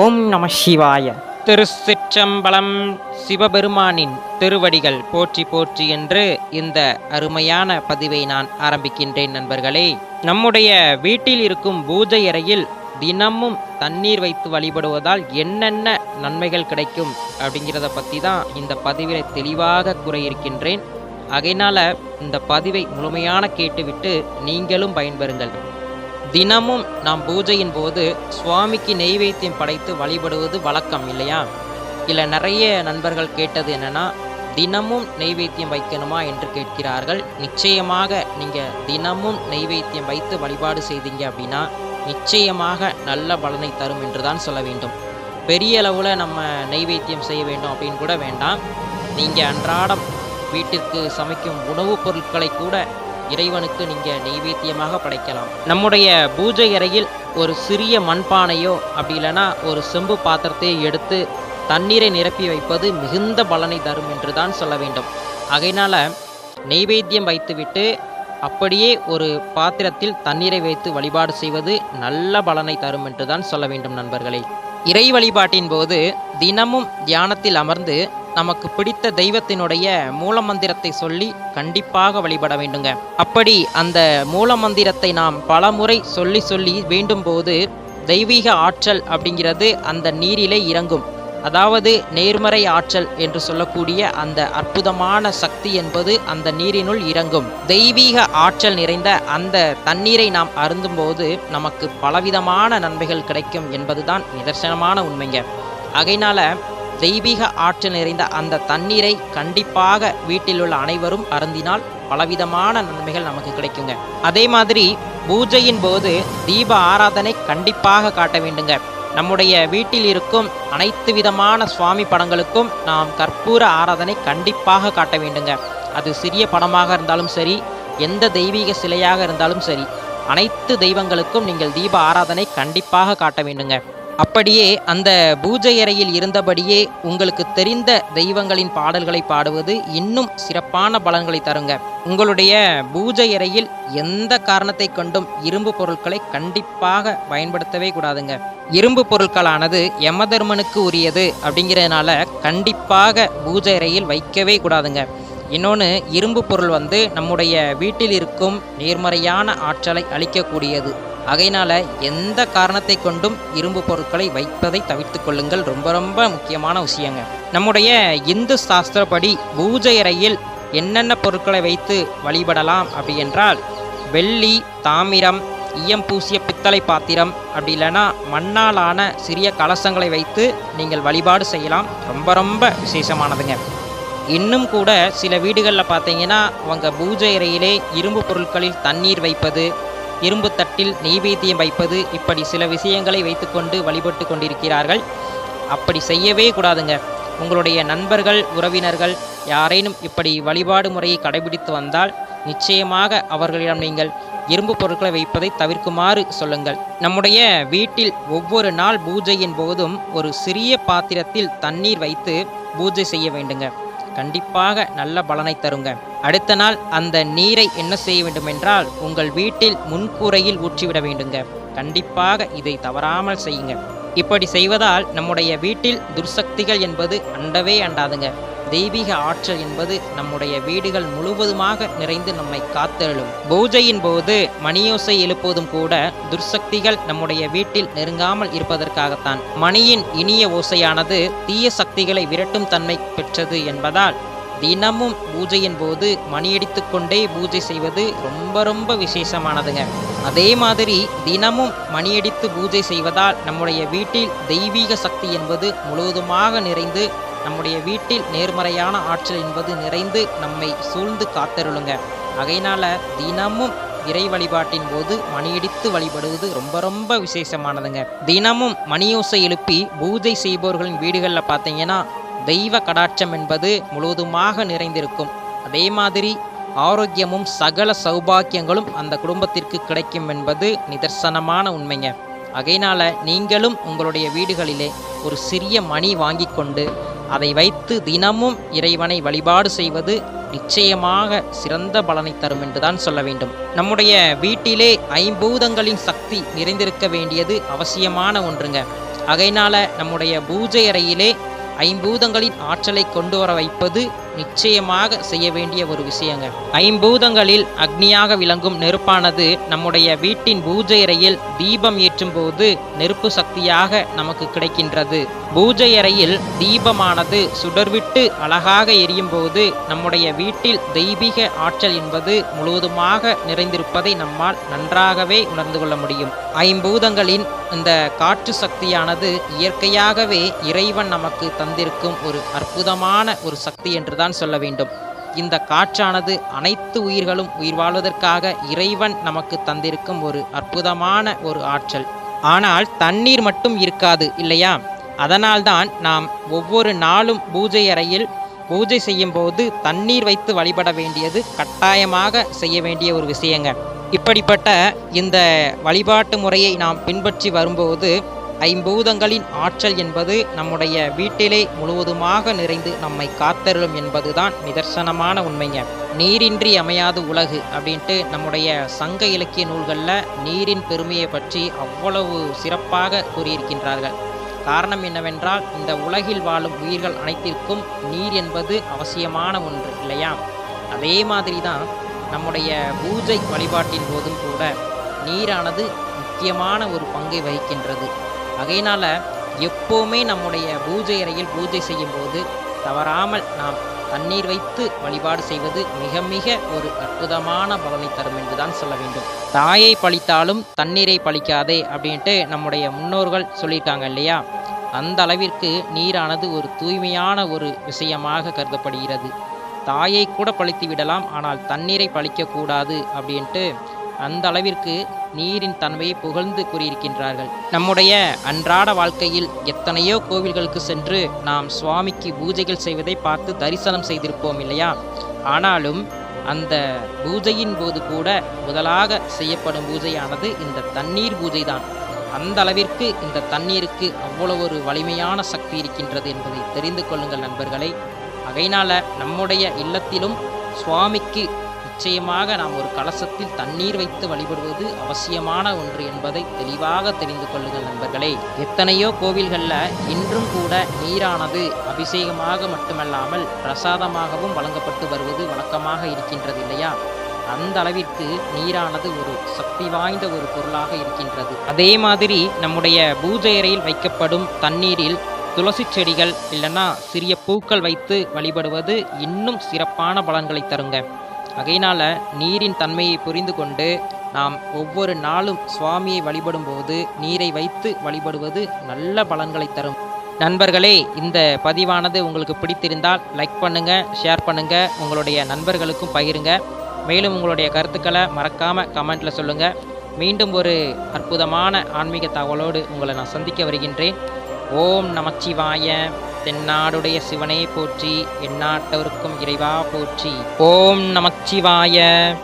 ஓம் நம சிவாய. திருச்சிற்றம்பலம் சிவபெருமானின் திருவடிகள் போற்றி போற்றி என்று இந்த அருமையான பதிவை நான் ஆரம்பிக்கின்றேன் நண்பர்களே. நம்முடைய வீட்டில் இருக்கும் பூஜை அறையில் தினமும் தண்ணீர் வைத்து வழிபடுவதால் என்னென்ன நன்மைகள் கிடைக்கும் அப்படிங்கிறத பற்றி தான் இந்த பதிவில் தெளிவாக கூற இருக்கின்றேன். இந்த பதிவை முழுமையான கேட்டுவிட்டு நீங்களும் பயன்பெறுங்கள். தினமும் நாம் பூஜையின் போது சுவாமிக்கு நெய்வேத்தியம் படைத்து வழிபடுவது வழக்கம் இல்லையா? இல்லை நிறைய நண்பர்கள் கேட்டது என்னன்னா தினமும் நெய்வேத்தியம் வைக்கணுமா என்று கேட்கிறார்கள். நிச்சயமாக நீங்கள் தினமும் நெய்வேத்தியம் வைத்து வழிபாடு செய்தீங்க அப்படின்னா நிச்சயமாக நல்ல பலனை தரும் என்று தான் சொல்ல வேண்டும். பெரிய அளவில் நம்ம நெய்வேத்தியம் செய்ய வேண்டும் அப்படின்னு கூட வேண்டாம். நீங்கள் அன்றாடம் வீட்டிற்கு சமைக்கும் உணவுப் பொருட்களை கூட இறைவனுக்கு நீங்கள் நெய்வேத்தியமாக படைக்கலாம். நம்முடைய பூஜை அறையில் ஒரு சிறிய மண்பானையோ அப்படி இல்லைன்னா ஒரு செம்பு பாத்திரத்தை எடுத்து தண்ணீரை நிரப்பி வைப்பது மிகுந்த பலனை தரும் என்று தான் சொல்ல வேண்டும். ஆகையினால நெய்வேத்தியம் வைத்துவிட்டு அப்படியே ஒரு பாத்திரத்தில் தண்ணீரை வைத்து வழிபாடு செய்வது நல்ல பலனை தரும் என்று தான் சொல்ல வேண்டும் நண்பர்களே. இறை வழிபாட்டின் போது தினமும் தியானத்தில் அமர்ந்து நமக்கு பிடித்த தெய்வத்தினுடைய மூலமந்திரத்தை சொல்லி கண்டிப்பாக வழிபட வேண்டுங்க. அப்படி அந்த மூலமந்திரத்தை நாம் பலமுறை சொல்லி சொல்லி வேண்டும் போது தெய்வீக ஆற்றல் அப்படிங்கிறது அந்த நீரிலே இறங்கும். அதாவது நேர்மறை ஆற்றல் என்று சொல்லக்கூடிய அந்த அற்புதமான சக்தி என்பது அந்த நீரினுள் இறங்கும். தெய்வீக ஆற்றல் நிறைந்த அந்த தண்ணீரை நாம் அருந்தும்போது நமக்கு பலவிதமான நன்மைகள் கிடைக்கும் என்பதுதான் நிதர்சனமான உண்மைங்க. ஆகையினால தெய்வீக ஆற்றல் நிறைந்த அந்த தண்ணீரை கண்டிப்பாக வீட்டில் உள்ள அனைவரும் அருந்தினால் பலவிதமான நன்மைகள் நமக்கு கிடைக்குங்க. அதே மாதிரி பூஜையின் போது தீப ஆராதனை கண்டிப்பாக காட்ட வேண்டுங்க. நம்முடைய வீட்டில் இருக்கும் அனைத்து விதமான சுவாமி படங்களுக்கும் நாம் கற்பூர ஆராதனை கண்டிப்பாக காட்ட வேண்டுங்க. அது சிறிய படமாக இருந்தாலும் சரி எந்த தெய்வீக சிலையாக இருந்தாலும் சரி அனைத்து தெய்வங்களுக்கும் நீங்கள் தீப ஆராதனை கண்டிப்பாக காட்ட வேண்டுங்க. அப்படியே அந்த பூஜை அறையில் இருந்தபடியே உங்களுக்கு தெரிந்த தெய்வங்களின் பாடல்களை பாடுவது இன்னும் சிறப்பான பலன்களை தருங்க. உங்களுடைய பூஜை அறையில் எந்த காரணத்தை கொண்டும் இரும்பு பொருட்களை கண்டிப்பாக பயன்படுத்தவே கூடாதுங்க. இரும்பு பொருட்களானது யமதர்மனுக்கு உரியது அப்படிங்கிறதுனால கண்டிப்பாக பூஜை அறையில் வைக்கவே கூடாதுங்க. இன்னொன்று இரும்பு பொருள் வந்து நம்முடைய வீட்டில் இருக்கும் நேர்மறையான ஆற்றலை அளிக்கக்கூடியது. ஆகையினால எந்த காரணத்தை கொண்டும் இரும்பு பொருட்களை வைப்பதை தவிர்த்து கொள்ளுங்கள். ரொம்ப ரொம்ப முக்கியமான விஷயங்க. நம்முடைய இந்து சாஸ்திரப்படி பூஜை அறையில் என்னென்ன பொருட்களை வைத்து வழிபடலாம் அப்படி என்றால் வெள்ளி தாமிரம் ஈயம் பூசிய பித்தளை பாத்திரம் அப்படி இல்லைன்னா மண்ணாலான சிறிய கலசங்களை வைத்து நீங்கள் வழிபாடு செய்யலாம். ரொம்ப ரொம்ப விசேஷமானதுங்க. இன்னும் கூட சில வீடுகளில் பார்த்தீங்கன்னா அவங்க பூஜை அறையிலே இரும்பு பொருட்களில் தண்ணீர் வைப்பது இரும்பு தட்டில் நெய்வேத்தியம் வைப்பது இப்படி சில விஷயங்களை வைத்துக்கொண்டு வழிபட்டு கொண்டிருக்கிறார்கள். அப்படி செய்யவே கூடாதுங்க. உங்களுடைய நண்பர்கள் உறவினர்கள் யாரேனும் இப்படி வழிபாடு முறையை கடைபிடித்து வந்தால் நிச்சயமாக அவர்களிடம் நீங்கள் இரும்பு பொருட்களை வைப்பதை தவிர்க்குமாறு சொல்லுங்கள். நம்முடைய வீட்டில் ஒவ்வொரு நாள் பூஜையின் போதும் ஒரு சிறிய பாத்திரத்தில் தண்ணீர் வைத்து பூஜை செய்ய வேண்டுங்க. கண்டிப்பாக நல்ல பலனை தருங்க. அடுத்த நாள் அந்த நீரை என்ன செய்ய வேண்டும் என்றால் உங்கள் வீட்டில் முன்கூரையில் ஊற்றிவிட வேண்டுங்க. கண்டிப்பாக இதை தவறாமல் செய்யுங்க. இப்படி செய்வதால் நம்முடைய வீட்டில் துர்சக்திகள் என்பது அண்டவே அண்டாதுங்க. தெய்வீக ஆற்றல் என்பது நம்முடைய வீடுகள் முழுவதுமாக நிறைந்து நம்மை காத்தெழும் பூஜையின் போது மணியோசை எழுப்புவதும் கூட துர்சக்திகள் நம்முடைய வீட்டில் நெருங்காமல் இருப்பதற்காகத்தான். மணியின் இனிய ஓசையானது தீய சக்திகளை விரட்டும் தன்மை பெற்றது என்பதால் தினமும் பூஜையின் போது மணியடித்து கொண்டே பூஜை செய்வது ரொம்ப ரொம்ப விசேஷமானதுங்க. அதே மாதிரி தினமும் மணியடித்து பூஜை செய்வதால் நம்முடைய வீட்டில் தெய்வீக சக்தி என்பது முழுவதுமாக நிறைந்து நம்முடைய வீட்டில் நேர்மறையான ஆற்றல் என்பது நிறைந்து நம்மை சூழ்ந்து காத்தருளுங்க. ஆகையினால தினமும் இறை வழிபாட்டின் போது மணியடித்து வழிபடுவது ரொம்ப ரொம்ப விசேஷமானதுங்க. தினமும் மணியோசை எழுப்பி பூஜை செய்பவர்களின் வீடுகளில் பார்த்தீங்கன்னா தெய்வ கடாட்சம் என்பது முழுவதுமாக நிறைந்திருக்கும். அதே மாதிரி ஆரோக்கியமும் சகல சௌபாக்கியங்களும் அந்த குடும்பத்திற்கு கிடைக்கும் என்பது நிதர்சனமான உண்மைங்க. அகையினால் நீங்களும் உங்களுடைய வீடுகளிலே ஒரு சிறிய மணி வாங்கி கொண்டு அதை வைத்து தினமும் இறைவனை வழிபாடு செய்வது நிச்சயமாக சிறந்த பலனை தரும் என்றுதான் சொல்ல வேண்டும். நம்முடைய வீட்டிலே ஐம்பூதங்களின் சக்தி நிறைந்திருக்க வேண்டியது அவசியமான ஒன்றுங்க. ஆகையினால நம்முடைய பூஜை அறையிலே ஐம்பூதங்களின் ஆற்றலை கொண்டு வர வைப்பது நிச்சயமாக செய்ய வேண்டிய ஒரு விஷயங்க. ஐம்பூதங்களில் அக்னியாக விளங்கும் நெருப்பானது நம்முடைய வீட்டின் பூஜை அறையில் தீபம் ஏற்றும் போது நெருப்பு சக்தியாக நமக்கு கிடைக்கின்றது. பூஜை அறையில் தீபமானது சுடர்விட்டு அழகாக எரியும் போது நம்முடைய வீட்டில் தெய்வீக ஆற்றல் என்பது முழுவதுமாக நிறைந்திருப்பதை நம்மால் நன்றாகவே உணர்ந்து கொள்ள முடியும். ஐம்பூதங்களின் இந்த காற்று சக்தியானது இயற்கையாகவே இறைவன் நமக்கு தந்திருக்கும் ஒரு அற்புதமான ஒரு சக்தி என்றுதான் சொல்ல வேண்டும். இந்த காற்றானது அனைத்து உயிர்களும் உயிர் வாழ்வதற்காக இறைவன் நமக்கு தந்திருக்கும் ஒரு அற்புதமான ஒரு ஆற்றல். ஆனால் தண்ணீர் மட்டும் இருக்காது இல்லையா? அதனால்தான் நாம் ஒவ்வொரு நாளும் பூஜை அறையில் பூஜை செய்யும் போது தண்ணீர் வைத்து வழிபட வேண்டியது கட்டாயமாக செய்ய வேண்டிய ஒரு விஷயங்க. இப்படிப்பட்ட இந்த வழிபாட்டு முறையை நாம் பின்பற்றி வரும்போது ஐம்பூதங்களின் ஆற்றல் என்பது நம்முடைய வீட்டிலே முழுவதுமாக நிறைந்து நம்மை காத்தருளும் என்பதுதான் நிதர்சனமான உண்மைங்க. நீரின்றி அமையாது உலகு அப்படின்ட்டு நம்முடைய சங்க இலக்கிய நூல்களில் நீரின் பெருமையை பற்றி அவ்வளவு சிறப்பாக கூறியிருக்கின்றார்கள். காரணம் என்னவென்றால் இந்த உலகில் வாழும் உயிர்கள் அனைத்திற்கும் நீர் என்பது அவசியமான ஒன்று இல்லையா? அதே மாதிரி தான் நம்முடைய பூஜை வழிபாட்டின் போதும் கூட நீரானது முக்கியமான ஒரு பங்கை வகிக்கின்றது. ஆகையினால் எப்போவுமே நம்முடைய பூஜை அறையில் பூஜை செய்யும் போது தவறாமல் நாம் தண்ணீர் வைத்து வழிபாடு செய்வது மிக மிக ஒரு அற்புதமான பலனை தரும் என்றுதான் சொல்ல வேண்டும். தாயை பழித்தாலும் தண்ணீரை பழிக்காதே அப்படின்ட்டு நம்முடைய முன்னோர்கள் சொல்லியிருக்காங்க இல்லையா? அந்த அளவிற்கு நீரானது ஒரு தூய்மையான ஒரு விஷயமாக கருதப்படுகிறது. தாயை கூட பழித்து விடலாம் ஆனால் தண்ணீரை பழிக்கக்கூடாது அப்படின்ட்டு அந்த அளவிற்கு நீரின் தன்மையை புகழ்ந்து கூறியிருக்கின்றார்கள். நம்முடைய அன்றாட வாழ்க்கையில் எத்தனையோ கோவில்களுக்கு சென்று நாம் சுவாமிக்கு பூஜைகள் செய்வதை பார்த்து தரிசனம் செய்திருப்போம் இல்லையா? ஆனாலும் அந்த பூஜையின் போது கூட முதலாக செய்யப்படும் பூஜையானது இந்த தண்ணீர் பூஜை தான் அந்த அளவிற்கு இந்த தண்ணீருக்கு அவ்வளவு ஒரு வலிமையான சக்தி இருக்கின்றது என்பதை தெரிந்து கொள்ளுங்கள் நண்பர்களே. அகையினால் நம்முடைய இல்லத்திலும் சுவாமிக்கு நிச்சயமாக நாம் ஒரு கலசத்தில் தண்ணீர் வைத்து வழிபடுவது அவசியமான ஒன்று என்பதை தெளிவாக தெரிந்து கொள்ளுங்கள் நண்பர்களே. எத்தனையோ கோவில்களில் இன்றும் கூட நீரானது அபிஷேகமாக மட்டுமல்லாமல் பிரசாதமாகவும் வழங்கப்பட்டு வருவது வழக்கமாக இருக்கின்றது இல்லையா? அந்த அளவிற்கு நீரானது ஒரு சக்தி வாய்ந்த ஒரு பொருளாக இருக்கின்றது. அதே மாதிரி நம்முடைய பூஜை அறையில் வைக்கப்படும் தண்ணீரில் துளசி செடிகள் இல்லைன்னா சிறிய பூக்கள் வைத்து வழிபடுவது இன்னும் சிறப்பான பலன்களை தருங்க. ஆகையினால நீரின் தன்மையை புரிந்து கொண்டு நாம் ஒவ்வொரு நாளும் சுவாமியை வழிபடும்போது நீரை வைத்து வழிபடுவது நல்ல பலன்களை தரும். நண்பர்களே இந்த பதிவானது உங்களுக்கு பிடித்திருந்தால் லைக் பண்ணுங்க ஷேர் பண்ணுங்க உங்களுடைய நண்பர்களுக்கும் பகிருங்க. மேலும் உங்களுடைய கருத்துக்களை மறக்காம கமெண்ட்ல சொல்லுங்க. மீண்டும் ஒரு அற்புதமான ஆன்மீக தகவலோடு உங்களை நான் சந்திக்க வருகின்றேன். ஓம் நமச்சிவாய தென்னாடுடைய சிவனே போற்றி எந்நாட்டவருக்கும் இறைவா போற்றி. ஓம் நமச்சிவாய.